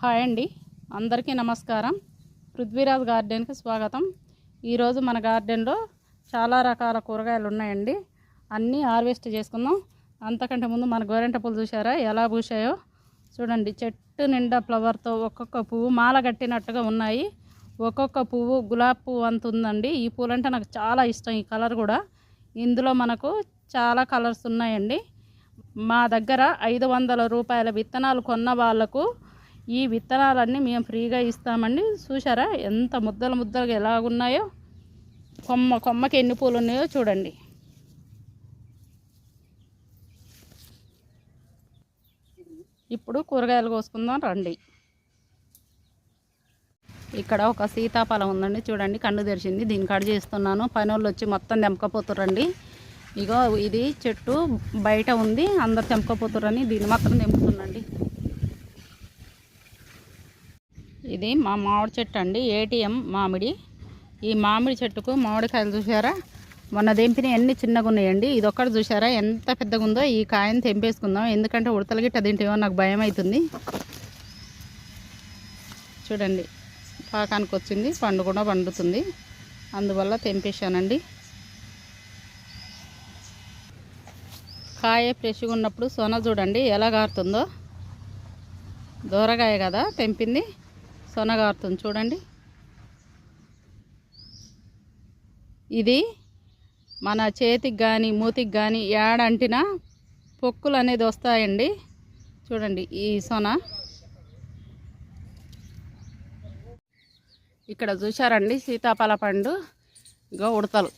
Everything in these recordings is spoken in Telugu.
హాయ్ అండి. అందరికీ నమస్కారం. పృథ్వీరాజ్ గార్డెన్కి స్వాగతం. ఈరోజు మన గార్డెన్లో చాలా రకాల కూరగాయలు ఉన్నాయండి. అన్నీ హార్వెస్ట్ చేసుకుందాం. అంతకంటే ముందు మన గోరెంట పూలు చూసారా ఎలా పూసాయో చూడండి. చెట్టు నిండా ఫ్లవర్తో ఒక్కొక్క పువ్వు మాల కట్టినట్టుగా ఉన్నాయి. ఒక్కొక్క పువ్వు గులాబీ పువ్వు అంత ఉందండి. ఈ పూలంటే నాకు చాలా ఇష్టం. ఈ కలర్ కూడా. ఇందులో మనకు చాలా కలర్స్ ఉన్నాయండి. మా దగ్గర ఐదు వందల రూపాయల విత్తనాలు కొన్న వాళ్ళకు ఈ విత్తనాలన్నీ మేము ఫ్రీగా ఇస్తామండి. చూసారా ఎంత ముద్దలు ముద్దలుగా ఎలాగున్నాయో? కొమ్మ కొమ్మకి ఎన్ని పూలు ఉన్నాయో చూడండి. ఇప్పుడు కూరగాయలు కోసుకుందాం రండి. ఇక్కడ ఒక సీతాఫలం ఉందండి. చూడండి కన్ను తెరిచింది. దీన్ని కట్ చేస్తున్నాను. పని వాళ్ళు వచ్చి మొత్తం తెంపకపోతురండి ఇగో ఇది చెట్టు బయట ఉంది. అందరు తెంపకపోతురని దీన్ని మాత్రం తెంపుతుందండి ఇది మా మామిడి చెట్టు అండి ఏటీఎం మామిడి. ఈ మామిడి చెట్టుకు మామిడికాయలు చూసారా మొన్న తెంపిన ఎన్ని చిన్నగా ఉన్నాయండి. ఇది ఒక్కటి చూసారా ఎంత పెద్దగా ఉందో ఈ కాయని తెంపేసుకుందాం. ఎందుకంటే ఉడతలు గిట్ట తింటేమో నాకు భయం అవుతుంది చూడండి పాకానికి వచ్చింది పండు కూడా పండుతుంది. అందువల్ల తెంపేశానండి. కాయ ఫ్రెష్గా ఉన్నప్పుడు సొన చూడండి ఎలా గారుతుందో దూరగాయ కదా తెంపింది. సొనగారుతుంది చూడండి. ఇది మన చేతికి కానీ మూతికి కానీ ఏడంటినా పొక్కులు అనేది వస్తాయండి. చూడండి ఈ సొన. ఇక్కడ చూశారండి సీతాఫల పండు. ఇగో ఉడతలు.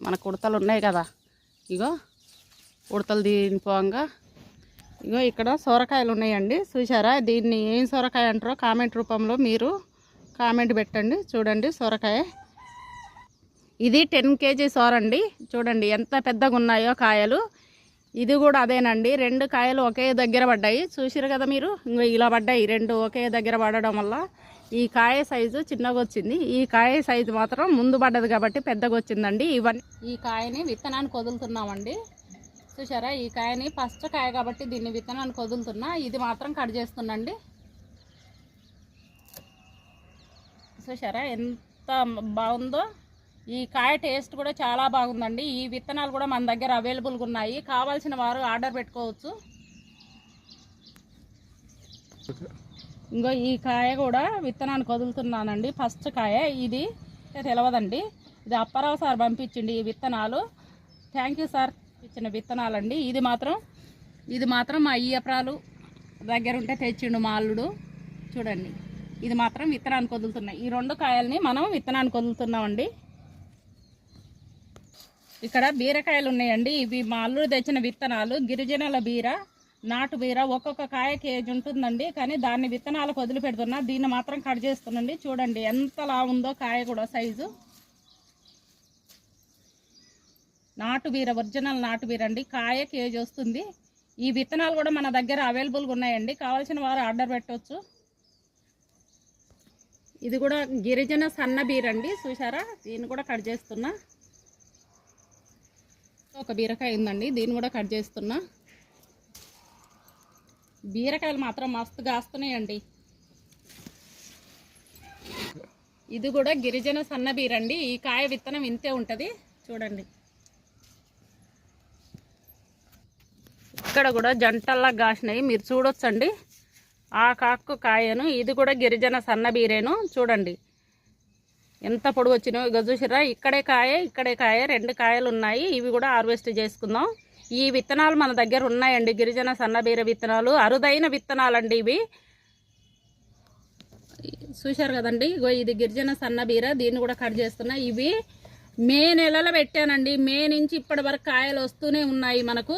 మనకు ఉడతలు ఉన్నాయి కదా. ఇగో ఉడతలు దీనిపోగా ఇగో ఇక్కడ సొరకాయలు ఉన్నాయండి. చూసారా దీన్ని ఏం సొరకాయ అంటారో కామెంట్ రూపంలో మీరు కామెంట్ పెట్టండి. చూడండి సొరకాయ. ఇది టెన్ కేజీ సోరండి చూడండి ఎంత పెద్దగా ఉన్నాయో కాయలు. ఇది కూడా అదేనండి. రెండు కాయలు ఒకే దగ్గర పడ్డాయి. చూసిరు కదా మీరు? ఇంకో ఇలా పడ్డాయి. రెండు ఒకే దగ్గర పడడం వల్ల ఈ కాయ సైజు చిన్నగా వచ్చింది. ఈ కాయ సైజు మాత్రం ముందు పడ్డది కాబట్టి పెద్దగా వచ్చిందండి. ఇవన్నీ ఈ కాయని విత్తనానికి వదులుతున్నామండి. చూసారా? ఈ కాయని ఫస్ట్ కాయ కాబట్టి దీన్ని విత్తనానికి వదులుతున్నా. ఇది మాత్రం కట్ చేస్తున్నాండి చూసారా? ఎంత బాగుందో. ఈ కాయ టేస్ట్ కూడా చాలా బాగుందండి. ఈ విత్తనాలు కూడా మన దగ్గర అవైలబుల్గా ఉన్నాయి. కావాల్సిన వారు ఆర్డర్ పెట్టుకోవచ్చు. ఇంకో ఈ కాయ కూడా విత్తనానికి వదులుతున్నానండి. ఫస్ట్ కాయ ఇది. తెలియదండి. ఇది అప్పారావు సార్ పంపించండి ఈ విత్తనాలు. Thank you sir. ఇచ్చిన విత్తనాలండి. ఇది మాత్రం ఇది మాత్రం మా ఈయప్రాలు దగ్గర ఉంటే తెచ్చిండు మా అల్లుడు. చూడండి ఇది మాత్రం విత్తనానికి వదులుతున్నాయి ఈ రెండు కాయల్ని మనం విత్తనానికి వదులుతున్నామండి. ఇక్కడ బీరకాయలు ఉన్నాయండి. ఇవి మా అల్లుడు తెచ్చిన విత్తనాలు. గిరిజనుల బీర నాటు బీర ఒక్కొక్క కాయ కేజీ ఉంటుందండి. కానీ దాన్ని విత్తనాలకు వదిలిపెడుతున్నా. దీన్ని మాత్రం కట్ చేస్తున్నాండి. చూడండి ఎంతలా ఉందో కాయ కూడా సైజు. నాటు బీర ఒరిజినల్ నాటు బీర అండి కాయ కేజీ వస్తుంది. ఈ విత్తనాలు కూడా మన దగ్గర అవైలబుల్గా ఉన్నాయండి. కావాల్సిన వారు ఆర్డర్ పెట్టవచ్చు ఇది కూడా గిరిజన సన్న బీర అండి చూసారా దీన్ని కూడా కట్ చేస్తున్నా. ఒక బీరకాయ ఉందండి. దీన్ని కూడా కట్ చేస్తున్నా. బీరకాయలు మాత్రం మస్తు కాస్తున్నాయండి. ఇది కూడా గిరిజన సన్న బీర అండి ఈ కాయ విత్తనం ఇంతే ఉంటుంది. చూడండి. ఇక్కడ కూడా జంటల్లా కాసినాయి మీరు చూడొచ్చండి. ఆ కాకు కాయను ఇది కూడా గిరిజన సన్న బీరేను. చూడండి. ఎంత పొడి వచ్చినాయో ఇక చూసిరా ఇక్కడే కాయ ఇక్కడే కాయ రెండు కాయలు ఉన్నాయి. ఇవి కూడా హార్వెస్ట్ చేసుకుందాం. ఈ విత్తనాలు మన దగ్గర ఉన్నాయండి. గిరిజన సన్నబీర విత్తనాలు. అరుదైన విత్తనాలండి ఇవి. చూశారు కదండి? ఇగో ఇది గిరిజన సన్నబీర దీన్ని కూడా కట్ చేస్తున్నా. ఇవి మే నెలలో పెట్టానండి. మే నుంచి ఇప్పటి వరకు కాయలు వస్తూనే ఉన్నాయి మనకు.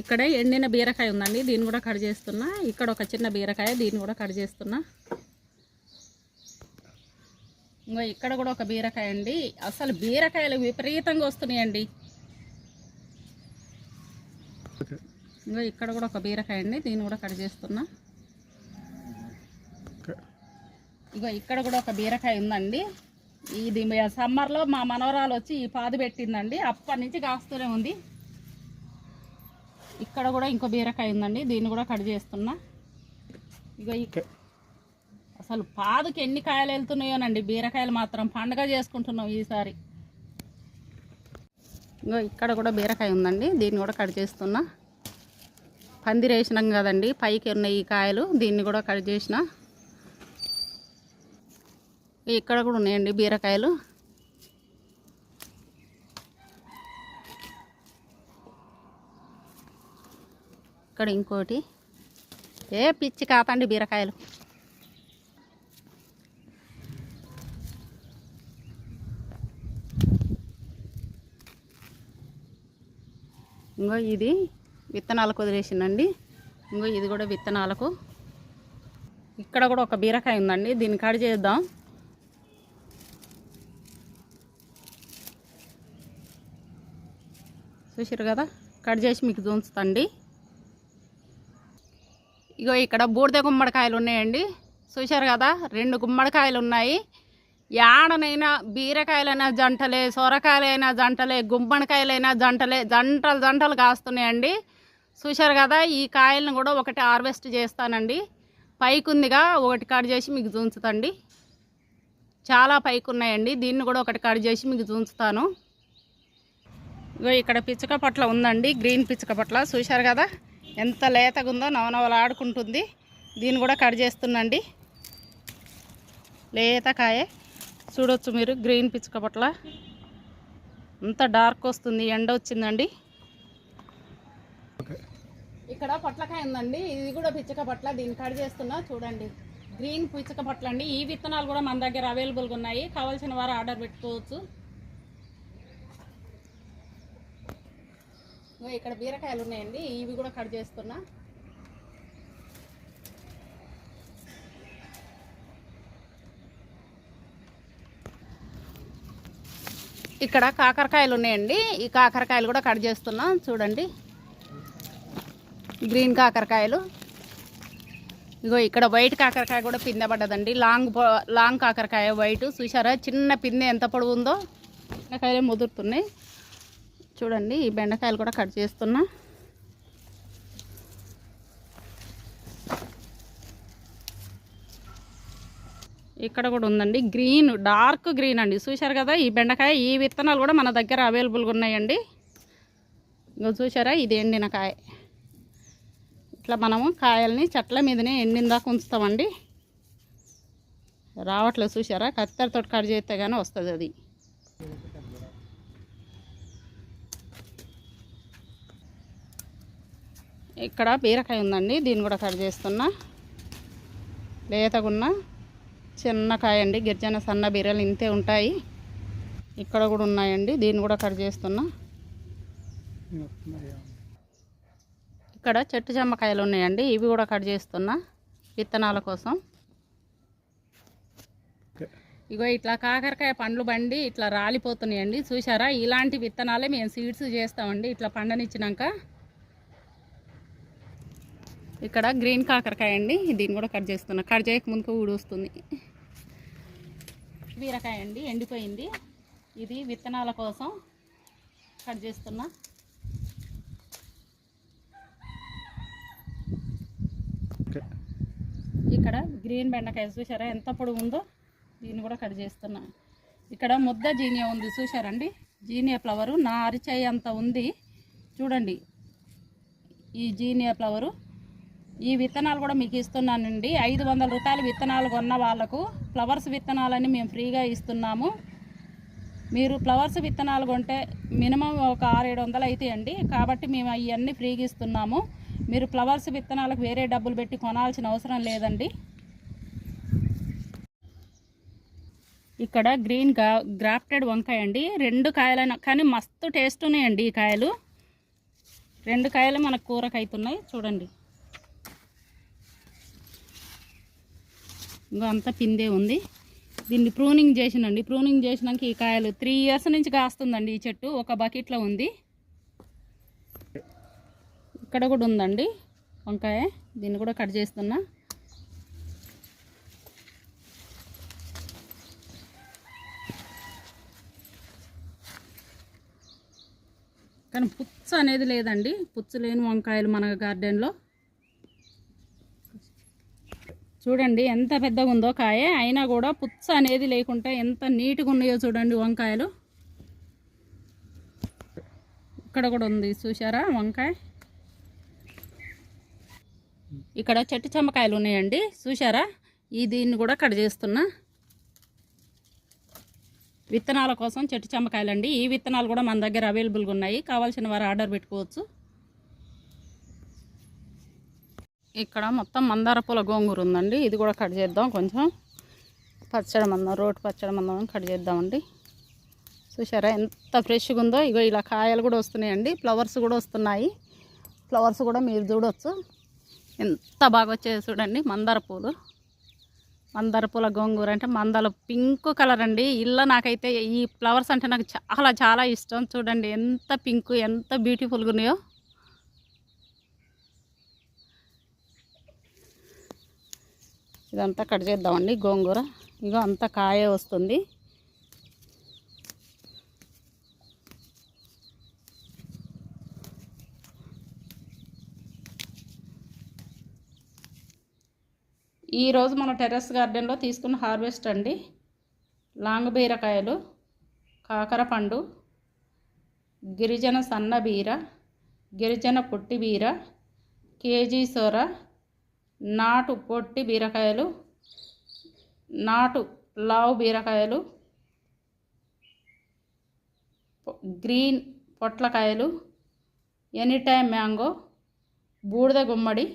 ఇక్కడ ఎండిన బీరకాయ ఉందండి దీన్ని కూడా కట్ చేస్తున్నా. ఇక్కడ ఒక చిన్న బీరకాయ దీన్ని కూడా కట్ చేస్తున్నా. ఇంకో ఇక్కడ కూడా ఒక బీరకాయ అండి. అసలు బీరకాయలు విపరీతంగా వస్తున్నాయండి. ఇంకో ఇక్కడ కూడా ఒక బీరకాయ అండి దీన్ని కూడా కట్ చేస్తున్నా. ఇగో ఇక్కడ కూడా ఒక బీరకాయ ఉందండి. ఇది సమ్మర్లో మా మనవరాలు వచ్చి ఈ పాదు పెట్టిందండి. అప్పటి నుంచి కాస్తూనే ఉంది. ఇక్కడ కూడా ఇంకో బీరకాయ ఉందండి. దీన్ని కూడా కట్ చేస్తున్నా. ఇక అసలు పాదుకి ఎన్ని కాయలు వెళ్తున్నాయోనండి. బీరకాయలు మాత్రం పండగ చేసుకుంటున్నాం ఈసారి. ఇంకో ఇక్కడ కూడా బీరకాయ ఉందండి. దీన్ని కూడా కట్ చేస్తున్నా. పందిరి వేసినాం కదండి. పైకి ఉన్నాయి ఈ కాయలు. దీన్ని కూడా కట్ చేసిన. ఇక్కడ కూడా ఉన్నాయండి బీరకాయలు. ఇక్కడ ఇంకోటి. ఏ పిచ్చి కాతండి బీరకాయలు. ఇంకో ఇది విత్తనాలకు వదిలేసిందండి. ఇంకో ఇది కూడా విత్తనాలకు. ఇక్కడ కూడా ఒక బీరకాయ ఉందండి. దీన్ని కట్ చేద్దాం. చూసారు కదా? కట్ చేసి మీకు చూంచుతండి ఇగో ఇక్కడ బూడిద గుమ్మడికాయలు ఉన్నాయండి. చూశారు కదా రెండు గుమ్మడికాయలు ఉన్నాయి. యాడనైనా బీరకాయలైనా జంటలే సొరకాయలైనా జంటలే గుమ్మడికాయలైనా జంటలే జంటలు జంటలు కాస్తున్నాయండి. చూశారు కదా ఈ కాయలను కూడా ఒకటి హార్వెస్ట్ చేస్తానండి. పైకి ఉందిగా ఒకటి కట్ చేసి మీకు చూంచుతండి. చాలా పైకి ఉన్నాయండి దీన్ని కూడా ఒకటి కట్ చేసి మీకు చూంచుతాను. ఇగో ఇక్కడ పిచ్చుక పట్ల ఉందండి గ్రీన్ పిచ్చుక పట్ల. చూశారు కదా ఎంత లేతగా ఉందో నవనవలు ఆడుకుంటుంది దీన్ని కూడా కట్ చేస్తుందండి లేత కాయే చూడొచ్చు మీరు గ్రీన్ పిచ్చుక పట్ల. అంత డార్క్ వస్తుంది ఎండ వచ్చిందండి. ఇక్కడ పొట్లకాయ ఉందండి. ఇది కూడా పిచ్చుక పట్ల. దీన్ని కట్ చేస్తున్నా చూడండి. గ్రీన్ పిచ్చుక పట్ల అండి ఈ విత్తనాలు కూడా మన దగ్గర అవైలబుల్గా ఉన్నాయి. కావాల్సిన వారు ఆర్డర్ పెట్టుకోవచ్చు. ఇక్కడ బీరకాయలు ఉన్నాయండి ఇవి కూడా కట్ చేస్తున్నా. ఇక్కడ కాకరకాయలు ఉన్నాయండి ఈ కాకరకాయలు కూడా కట్ చేస్తున్నాం. చూడండి. గ్రీన్ కాకరకాయలు. ఇగో ఇక్కడ వైట్ కాకరకాయ కూడా పిందె పడ్డదండి. లాంగ్ లాంగ్ కాకరకాయ వైట్. చూసారా చిన్న పిందె ఎంత పొడవు ఉందో కాకరకాయలు ముదురుతున్నాయి. చూడండి ఈ బెండకాయలు కూడా కట్ చేస్తున్నా. ఇక్కడ కూడా ఉందండి గ్రీన్ డార్క్ గ్రీన్ అండి. చూశారు కదా ఈ బెండకాయ ఈ విత్తనాలు కూడా మన దగ్గర అవైలబుల్గా ఉన్నాయండి. ఇంకో చూసారా ఇది ఎండిన కాయ. ఇట్లా మనము కాయల్ని చెట్ల మీదనే ఎండిన దాకా ఉంచుతామండి. రావట్లేదు చూసారా కత్తెరతో కట్ చేస్తే కానీ వస్తుంది అది. ఇక్కడ బీరకాయ ఉందండి దీన్ని కూడా కట్ చేస్తున్నా. లేతగున్న చిన్న కాయ అండి గిరిజన సన్న బీరలు ఇంతే ఉంటాయి. ఇక్కడ కూడా ఉన్నాయండి దీన్ని కూడా కట్ చేస్తున్నా. ఇక్కడ చెట్టు చెమ్మకాయలు ఉన్నాయండి ఇవి కూడా కట్ చేస్తున్నా విత్తనాల కోసం. ఇగో ఇట్లా కాకరకాయ పండ్లు బండి ఇట్లా రాలిపోతున్నాయండి చూసారా ఇలాంటి విత్తనాలే మేము సీడ్స్ చేస్తామండి ఇట్లా పండనిచ్చినాక. ఇక్కడ గ్రీన్ కాకరకాయ అండి. దీన్ని కూడా కట్ చేస్తున్నా. కట్ చేయక ముందుకు ఊడొస్తుంది బీరకాయ అండి ఎండిపోయింది. ఇది విత్తనాల కోసం కట్ చేస్తున్నా. ఇక్కడ గ్రీన్ బెండకాయ చూసారా ఎంత పొడవు ఉందో దీన్ని కూడా కట్ చేస్తున్నా. ఇక్కడ ముద్ద జీనియా ఉంది చూసారండి జీనియా ఫ్లవరు నా అరిచేయి అంత ఉంది. చూడండి. ఈ జీనియా ఫ్లవరు ఈ విత్తనాలు కూడా మీకు ఇస్తున్నానండి. ఐదు వందల రూపాయలు విత్తనాలు కొన్న వాళ్ళకు ఫ్లవర్స్ విత్తనాలని మేము ఫ్రీగా ఇస్తున్నాము. మీరు ఫ్లవర్స్ విత్తనాలు కొంటే మినిమం ఒక ఆరు ఏడు వందలు అవుతాయండి కాబట్టి మేము అవన్నీ ఫ్రీగా ఇస్తున్నాము. మీరు ఫ్లవర్స్ విత్తనాలకు వేరే డబ్బులు పెట్టి కొనాల్సిన అవసరం లేదండి. ఇక్కడ గ్రీన్గా గ్రాఫ్టెడ్ వంకాయ అండి. రెండు కాయలైన కానీ మస్తు టేస్ట్ ఉన్నాయండి ఈ కాయలు. రెండు కాయలు మనకు కూరకు అవుతున్నాయి చూడండి. ఇంకా అంతా పిందే ఉంది. దీన్ని ప్రూనింగ్ చేసినండి. ప్రూనింగ్ చేసినాక ఈ కాయలు త్రీ ఇయర్స్ నుంచి కాస్తుందండి ఈ చెట్టు. ఒక బకెట్లో ఉంది. ఇక్కడ కూడా ఉందండి వంకాయ. దీన్ని కూడా కట్ చేస్తున్నా. కానీ పుచ్చు అనేది లేదండి. పుచ్చు లేని వంకాయలు మన గార్డెన్లో. చూడండి ఎంత పెద్దగా ఉందో కాయ. అయినా కూడా పుచ్చ అనేది లేకుండా ఎంత నీట్గా ఉన్నాయో చూడండి వంకాయలు. ఇక్కడ కూడా ఉంది చూసారా వంకాయ? ఇక్కడ చెట్టు చెమ్మకాయలు ఉన్నాయండి చూసారా ఈ దీన్ని కూడా కట్ చేస్తున్నా. విత్తనాల కోసం చెట్టు చెమ్మకాయలు అండి ఈ విత్తనాలు కూడా మన దగ్గర అవైలబుల్గా ఉన్నాయి. కావాల్సిన వారు ఆర్డర్ పెట్టుకోవచ్చు. ఇక్కడ మొత్తం మందార పూల గోంగూర ఉందండి. ఇది కూడా కట్ చేద్దాం కొంచెం. పచ్చడి మందం రోటి పచ్చడి మందం కట్ చేద్దామండి. చూసారా ఎంత ఫ్రెష్గా ఉందో? ఇగో ఇలా కాయలు కూడా వస్తున్నాయండి. ఫ్లవర్స్ కూడా వస్తున్నాయి. ఫ్లవర్స్ కూడా మీరు చూడవచ్చు ఎంత బాగా వచ్చేది చూడండి మందార పూలు. మందార పూల గోంగూర అంటే మందాల పింక్ కలర్ అండి. ఇల్లు నాకైతే ఈ ఫ్లవర్స్ అంటే నాకు చాలా చాలా ఇష్టం. చూడండి ఎంత పింక్ ఎంత బ్యూటిఫుల్గా ఉన్నాయో. ఇదంతా కట్ చేద్దామండి గోంగూర. ఇగో అంత కాయ వస్తుంది. ఈరోజు మన టెర్రస్ గార్డెన్లో తీసుకున్న హార్వెస్ట్ అండి. లాంగ్ బీరకాయలు కాకర పండు గిరిజన సన్న బీర గిరిజన పుట్టి బీర కేజీ సొర నాటు పొట్టి బీరకాయలు నాటు లావు బీరకాయలు గ్రీన్ పొట్లకాయలు ఎనీటైమ్ మ్యాంగో బూడిద గుమ్మడి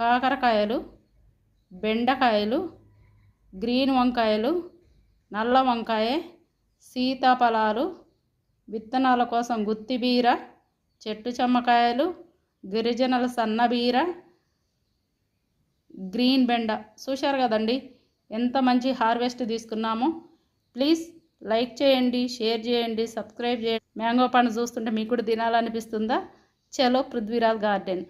కాకరకాయలు బెండకాయలు గ్రీన్ వంకాయలు నల్ల వంకాయ సీతాఫలాలు విత్తనాల కోసం గుత్తిబీర చెట్టు చెమ్మకాయలు గిరిజనుల సన్నబీర గ్రీన్ బెండ. చూశారు కదండి? ఎంత మంచి హార్వెస్ట్ తీసుకున్నామో. ప్లీజ్ లైక్ చేయండి షేర్ చేయండి సబ్స్క్రైబ్ చేయండి. మ్యాంగో పండు చూస్తుంటే మీకు కూడా తినాలనిపిస్తుందా? చలో పృథ్వీరాజ్ గార్డెన్.